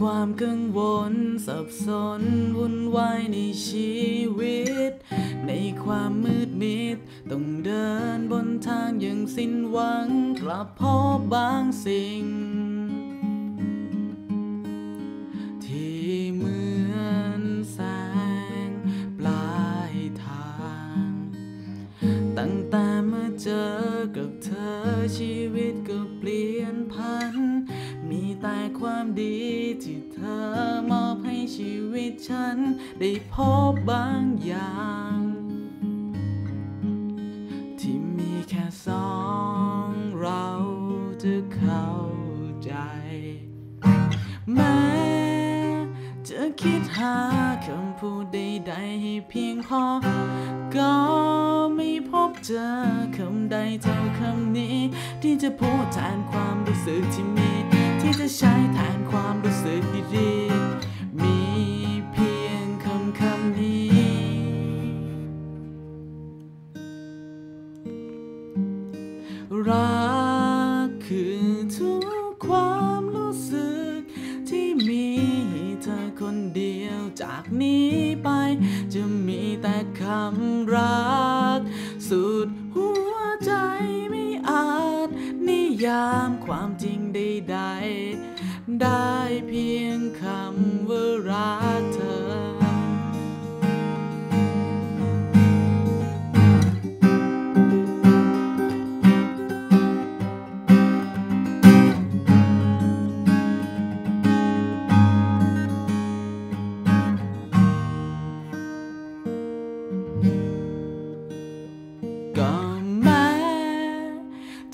ความกังวล สับสนวุ่นวายในชีวิต ในความมืดมิด ต้องเดินบนทางอย่างสิ้นหวัง กลับพบบางสิ่ง ที่เหมือนแสงปลายทาง ตั้งแต่มาเจอกับเธอชี ความดีที่เธอมอบให้ชีวิตฉัน ได้พบบางอย่าง ที่มีแค่สองเราจะเข้าใจ แม้จะคิดหาคำพูดใดๆให้เพียงพอ ก็ไม่พบเจอคำใดเท่าคำนี้ ที่จะพูดแทนความรู้สึกที่มี ที่จะใช้ รักคือทุกความรู้สึก ที่มีเธอคนเดียวจากนี้ไป จะมีแต่คำรัก สุดหัวใจไม่อาจ นิยามความจริงใดๆได้เพียงคำว่ารักเธอ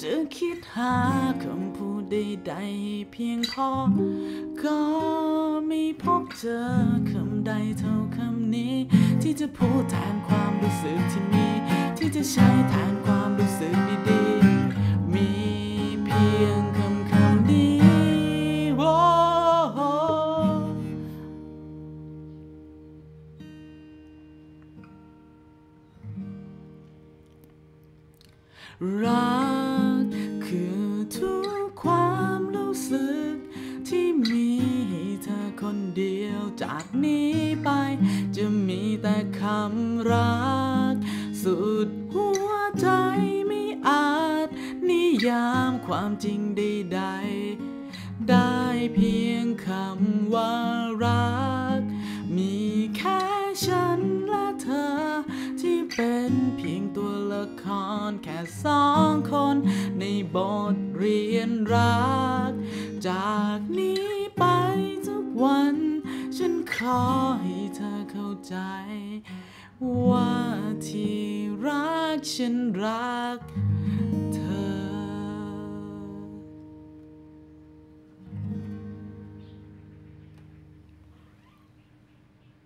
จะคิดหาคำพูดใดๆเพียงพอ ก็ไม่พบเจอคำใดเท่าคำนี้ ที่จะพูดแทนความรู้สึกที่มี ที่จะใช้แทนความรู้สึกดีๆ มีเพียงคำคำนี้โอ้รัก จากนี้ไป จะมีแต่คำรัก สุดหัวใจไม่อาจ นิยามความจริงใดๆได้เพียงคำว่ารัก มีแค่ฉันและเธอ ที่เป็นเพียงตัวละครแค่สองคน ในบทเรียนรัก จากนี้ ขอให้เธอเข้าใจ ว่าที่รักฉันรัก